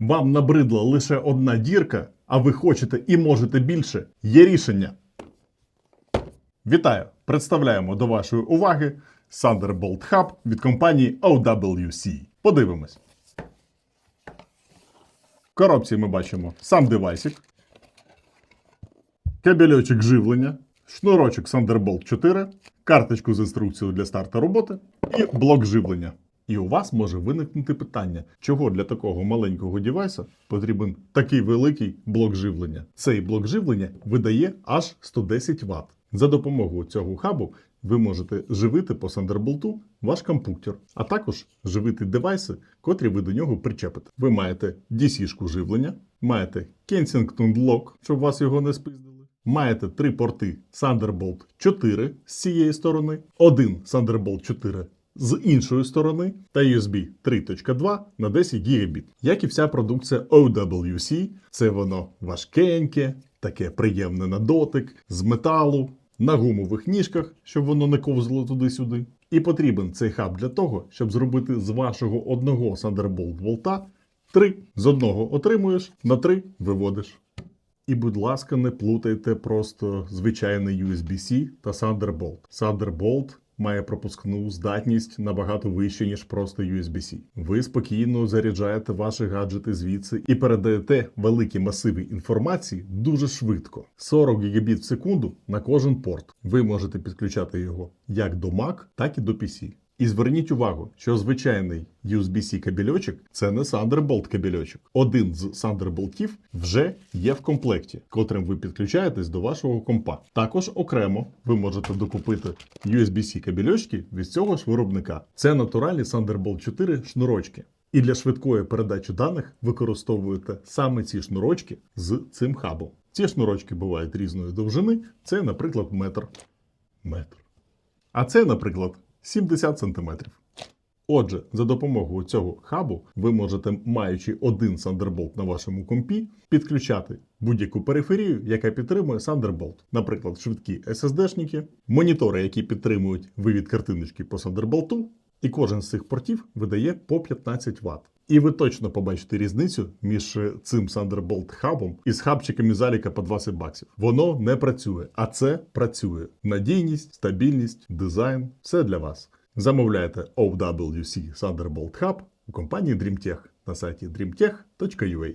Вам набридла лише одна дірка, а ви хочете і можете більше. Є рішення. Вітаю! Представляємо до вашої уваги Thunderbolt Hub від компанії OWC. Подивимось. В коробці ми бачимо сам девайсик, кабельочок живлення, шнурочок Thunderbolt 4, карточку з інструкцією для старту роботи і блок живлення. І у вас може виникнути питання, чого для такого маленького девайса потрібен такий великий блок живлення. Цей блок живлення видає аж 110 Вт. За допомогою цього хабу ви можете живити по Thunderbolt ваш комп'ютер, а також живити девайси, котрі ви до нього причепите. Ви маєте DC-шку живлення, маєте Kensington Lock, щоб вас його не спиздили. Маєте три порти Thunderbolt 4 з цієї сторони, один Thunderbolt 4 з іншої сторони та USB 3.2 на 10 гігабіт. Як і вся продукція OWC, це воно важкеньке, таке приємне на дотик, з металу, на гумових ніжках, щоб воно не ковзало туди-сюди. І потрібен цей хаб для того, щоб зробити з вашого одного Thunderbolt болта 3. З одного отримуєш, на 3 виводиш. І, будь ласка, не плутайте просто звичайний USB-C та Thunderbolt. Thunderbolt має пропускну здатність набагато вищу, ніж просто USB-C. Ви спокійно заряджаєте ваші гаджети звідси і передаєте великі масиви інформації дуже швидко. 40 гігабіт в секунду на кожен порт. Ви можете підключати його як до Mac, так і до PC. І зверніть увагу, що звичайний USB-C кабельочок це не Thunderbolt кабельочок. Один з Thunderboltів вже є в комплекті, котрим ви підключаєтесь до вашого компа. Також окремо ви можете докупити USB-C кабельочки від цього ж виробника. Це натуральні Thunderbolt 4 шнурочки. І для швидкої передачі даних використовуєте саме ці шнурочки з цим хабом. Ці шнурочки бувають різної довжини. Це, наприклад, метр. Метр. А це, наприклад, 70 см. Отже, за допомогою цього хабу ви можете, маючи один Thunderbolt на вашому компі, підключати будь-яку периферію, яка підтримує Thunderbolt. Наприклад, швидкі SSD-шники, монітори, які підтримують вивід картиночки по Thunderbolt, і кожен з цих портів видає по 15 Вт. І ви точно побачите різницю між е, цим Thunderbolt хабом і з хабчиками заліка по 20 баксів. Воно не працює, а це працює. Надійність, стабільність, дизайн все для вас. Замовляйте OWC Thunderbolt Hub у компанії DreamTech на сайті dreamtech.ua.